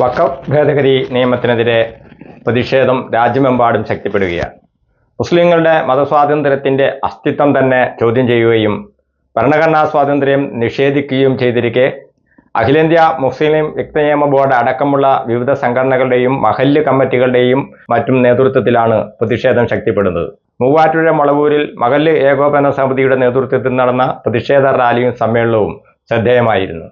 വഖഫ് ഭേദഗതി നിയമത്തിനെതിരെ പ്രതിഷേധം രാജ്യമെമ്പാടും ശക്തിപ്പെടുകയാണ്. മുസ്ലിങ്ങളുടെ മതസ്വാതന്ത്ര്യത്തിന്റെ അസ്തിത്വം തന്നെ ചോദ്യം ചെയ്യുകയും ഭരണഘടനാ സ്വാതന്ത്ര്യം നിഷേധിക്കുകയും ചെയ്തിരിക്കെ അഖിലേന്ത്യാ മുസ്ലിം വ്യക്തനിയമ ബോർഡ് അടക്കമുള്ള വിവിധ സംഘടനകളുടെയും മഹല്ല് കമ്മിറ്റികളുടെയും മറ്റും നേതൃത്വത്തിലാണ് പ്രതിഷേധം ശക്തിപ്പെടുന്നത്. മൂവാറ്റുപുഴ മുളവൂരിൽ മഹല്ല് ഏകോപന സമിതിയുടെ നേതൃത്വത്തിൽ നടന്ന പ്രതിഷേധ റാലിയും സമ്മേളനവും ശ്രദ്ധേയമായിരുന്നു.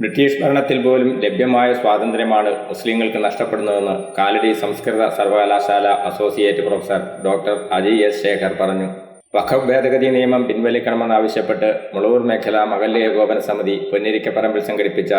ബ്രിട്ടീഷ് ഭരണത്തിൽ പോലും ലഭ്യമായ സ്വാതന്ത്ര്യമാണ് മുസ്ലിങ്ങൾക്ക് നഷ്ടപ്പെടുന്നതെന്ന് കാലടി സംസ്കൃത സർവകലാശാല associate professor doctor Ajay S Shekhar പറഞ്ഞു. വഖഫ് ഭേദഗതി നിയമം പിൻവലിക്കണമെന്നാവശ്യപ്പെട്ട് മുളൂർ മേഖല മകല്യ ഏകോപന സമിതി പൊന്നിരിക്കപ്പറമ്പിൽ സംഘടിപ്പിച്ച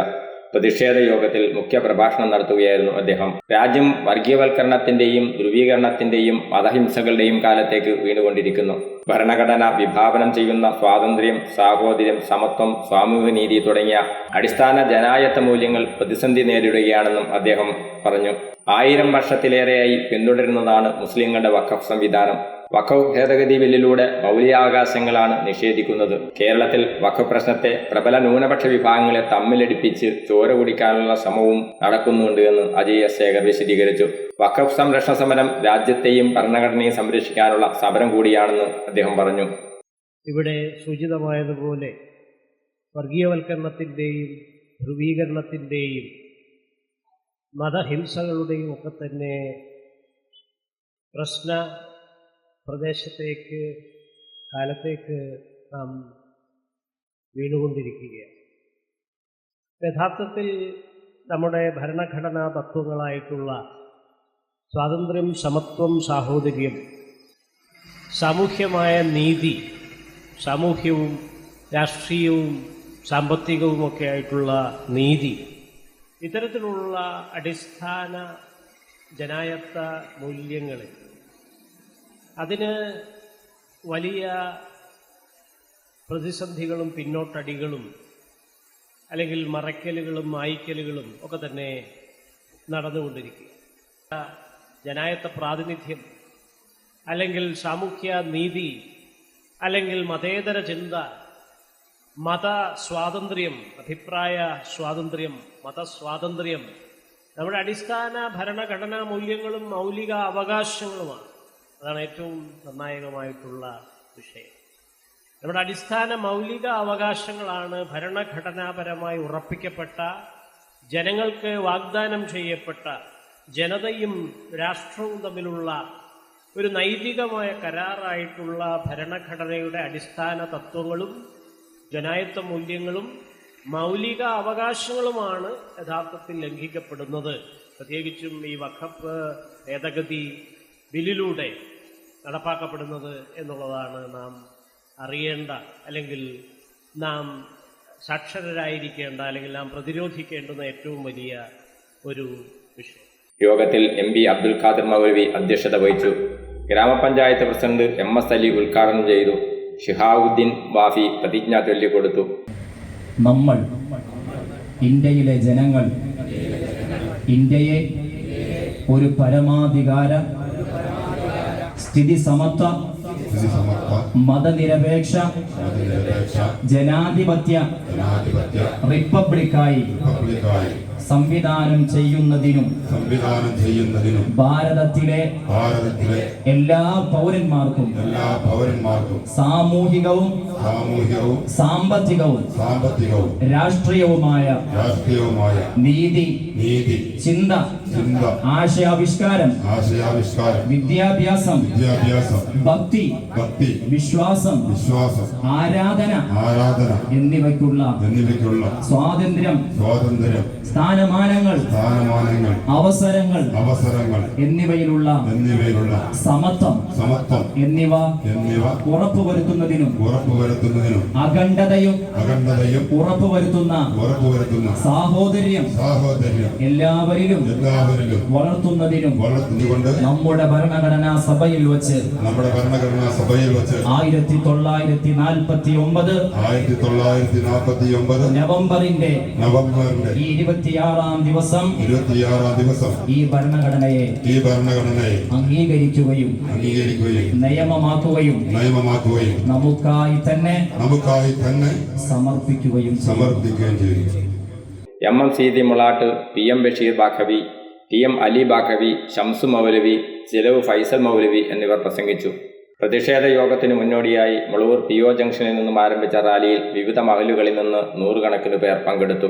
പ്രതിഷേധ യോഗത്തിൽ മുഖ്യ പ്രഭാഷണം നടത്തുകയായിരുന്നു അദ്ദേഹം. രാജ്യം വർഗീയവൽക്കരണത്തിന്റെയും ധ്രുവീകരണത്തിന്റെയും മതഹിംസകളുടെയും കാലത്തേക്ക് വീണുകൊണ്ടിരിക്കുന്നു. ഭരണഘടന വിഭാവനം ചെയ്യുന്ന സ്വാതന്ത്ര്യം സാഹോദര്യം സമത്വം സാമൂഹ്യനീതി തുടങ്ങിയ അടിസ്ഥാന ജനായത്ത മൂല്യങ്ങൾ പ്രതിസന്ധി നേരിടുകയാണെന്നും അദ്ദേഹം പറഞ്ഞു. ആയിരം വർഷത്തിലേറെയായി പിന്തുടരുന്നതാണ് മുസ്ലിങ്ങളുടെ വഖഫ് സംവിധാനം. വഖഫ് ഭേദഗതി ബില്ലിലൂടെ മൗലികാവകാശങ്ങളാണ് നിഷേധിക്കുന്നത്. കേരളത്തിൽ വഖഫ് പ്രശ്നത്തെ പ്രബല ന്യൂനപക്ഷ വിഭാഗങ്ങളെ തമ്മിലടിപ്പിച്ച് ചോര കുടിക്കാനുള്ള ശ്രമവും നടക്കുന്നുണ്ട് എന്ന് അജയ് ശേഖർ വിശദീകരിച്ചു. വഖഫ് സംരക്ഷണ സമരം രാജ്യത്തെയും ഭരണഘടനയും സംരക്ഷിക്കാനുള്ള സമരം കൂടിയാണെന്ന് അദ്ദേഹം പറഞ്ഞു. ഇവിടെ സൂചിതമായതുപോലെ വർഗീയവൽക്കരണത്തിന്റെയും ധ്രുവീകരണത്തിന്റെയും മതഹിംസകളുടെയും ഒക്കെ തന്നെ പ്രശ്ന പ്രദേശത്തേക്ക് കാലത്തേക്ക് നാം വീണുകൊണ്ടിരിക്കുകയാണ്. യഥാർത്ഥത്തിൽ നമ്മുടെ ഭരണഘടനാ തത്വങ്ങളായിട്ടുള്ള സ്വാതന്ത്ര്യം സമത്വം സാഹോദര്യം. സാമൂഹ്യമായ നീതി സാമൂഹ്യവും രാഷ്ട്രീയവും സാമ്പത്തികവുമൊക്കെ ആയിട്ടുള്ള നീതി ഇത്തരത്തിലുള്ള അടിസ്ഥാന ജനായത്ത മൂല്യങ്ങളിൽ അതിന് വലിയ പ്രതിസന്ധികളും പിന്നോട്ടടികളും അല്ലെങ്കിൽ മറയ്ക്കലുകളും മായ്ക്കലുകളും ഒക്കെ തന്നെ നടന്നുകൊണ്ടിരിക്കുക ജനായത്ത പ്രാതിനിധ്യം അല്ലെങ്കിൽ സാമൂഹ്യ നീതി അല്ലെങ്കിൽ മതേതര ചിന്ത മത സ്വാതന്ത്ര്യം അഭിപ്രായ സ്വാതന്ത്ര്യം മതസ്വാതന്ത്ര്യം നമ്മുടെ അടിസ്ഥാന ഭരണഘടനാ മൂല്യങ്ങളും മൗലിക അവകാശങ്ങളുമാണ്. അതാണ് ഏറ്റവും നിർണായകമായിട്ടുള്ള വിഷയം. നമ്മുടെ അടിസ്ഥാന മൗലിക അവകാശങ്ങളാണ് ഭരണഘടനാപരമായി ഉറപ്പിക്കപ്പെട്ട ജനങ്ങൾക്ക് വാഗ്ദാനം ചെയ്യപ്പെട്ട ജനതയും രാഷ്ട്രവും തമ്മിലുള്ള ഒരു നൈതികമായ കരാറായിട്ടുള്ള ഭരണഘടനയുടെ അടിസ്ഥാന തത്വങ്ങളും ജനായത്വ മൂല്യങ്ങളും മൗലിക അവകാശങ്ങളുമാണ് യഥാർത്ഥത്തിൽ ലംഘിക്കപ്പെടുന്നത്. പ്രത്യേകിച്ചും ഈ വഖഫ് ഭേദഗതി ബില്ലിലൂടെ നടപ്പാക്കപ്പെടുന്നത് എന്നുള്ളതാണ് നാം അറിയേണ്ട അല്ലെങ്കിൽ നാം സാക്ഷരരായിരിക്കേണ്ട അല്ലെങ്കിൽ നാം പ്രതിരോധിക്കേണ്ടുന്ന ഏറ്റവും വലിയ ഒരു വിഷയം. യോഗത്തിൽ എം പി അബ്ദുൽ ഖാദർ മൗലവി അധ്യക്ഷത വഹിച്ചു. ഗ്രാമപഞ്ചായത്ത് പ്രസിഡന്റ് എം എസ് അലി ഉദ്ഘാടനം ചെയ്തു. ഷിഹാവുദ്ദീൻ വാഫി പ്രതിജ്ഞ ചൊല്ലിക്കൊടുത്തു. നമ്മൾ ഇന്ത്യയിലെ ജനങ്ങൾ ഇന്ത്യയെ ഒരു പരമാധികാര സ്ഥിതി സമത്വ മതനിരപേക്ഷ ജനാധിപത്യ റിപ്പബ്ലിക്കായി സംവിധാനം ചെയ്യുന്നതിനും സംവിധാനം ചെയ്യുന്നതിനും ഭാരതത്തിലെ ഭാരതത്തിലെ എല്ലാ പൗരന്മാർക്കും എല്ലാ പൗരന്മാർക്കും സാമൂഹികവും സാമൂഹികവും സാമ്പത്തികവും സാമ്പത്തികവും രാഷ്ട്രീയവുമായ രാഷ്ട്രീയവുമായ നീതി നീതി ചിന്ത ചിന്ത ആശയാവിഷ്കാരം. ആശയാവിഷ്കാരം. വിദ്യാഭ്യാസം. വിദ്യാഭ്യാസം. ഭക്തി. ഭക്തി. വിശ്വാസം. വിശ്വാസം. ആരാധന. ആരാധന. എന്നിവയ്ക്കുള്ള എന്നിവയ്ക്കുള്ള സ്വാതന്ത്ര്യം. സ്വാതന്ത്ര്യം. സ്ഥാനമാനങ്ങൾ. സ്ഥാനമാനങ്ങൾ. അവസരങ്ങൾ. അവസരങ്ങൾ. എന്നിവയിലുള്ള എന്നിവയിലുള്ള സമത്വം. സമത്വം. എന്നിവ എന്നിവ ഉറപ്പുവരുത്തുന്നതിനും ഉറപ്പുവരുത്തുന്നതിനും അഖണ്ഡതയും അഖണ്ഡതയും ഉറപ്പുവരുത്തുന്ന ഉറപ്പുവരുത്തുന്ന സാഹോദര്യം സാഹോദര്യം എല്ലാവരിലും എല്ലാവരിലും വളർത്തുന്നതിനും വളർത്തുന്നുകൊണ്ട് നമ്മുടെ ഭരണഘടനാ സഭയിൽ വെച്ച് നമ്മുടെ ഭരണഘടനാ സഭയിൽ വെച്ച് ആയിരത്തി തൊള്ളായിരത്തി നാൽപ്പത്തി ഒമ്പത് ആയിരത്തി തൊള്ളായിരത്തി നാൽപ്പത്തി ഒമ്പത് നവംബറിന്റെ നവംബറിന്റെ ഈ ഇരുപത്തിയാറാം ദിവസം ഇരുപത്തിയാറാം ദിവസം ഈ ഭരണഘടനയെ ഈ ഭരണഘടനയെ അംഗീകരിക്കുകയും അംഗീകരിക്കുകയും നിയമമാക്കുകയും നിയമമാക്കുകയും നമുക്കായി തന്നെ നമുക്കായി തന്നെ സമർപ്പിക്കുകയും സമർപ്പിക്കുകയും ചെയ്യും. M M Seethi Mulat P M Basheer Baqavi T M Ali Baqavi Shamsu Moulavi ചിലവ് ഫൈസൽ മൗലവി എന്നിവർ പ്രസംഗിച്ചു. പ്രതിഷേധ യോഗത്തിന് മുന്നോടിയായി മുളവൂർ പി ഒ ജംഗ്ഷനിൽ നിന്നും ആരംഭിച്ച റാലിയിൽ വിവിധ മഹലുകളിൽ നിന്ന് നൂറുകണക്കിന് പേർ പങ്കെടുത്തു.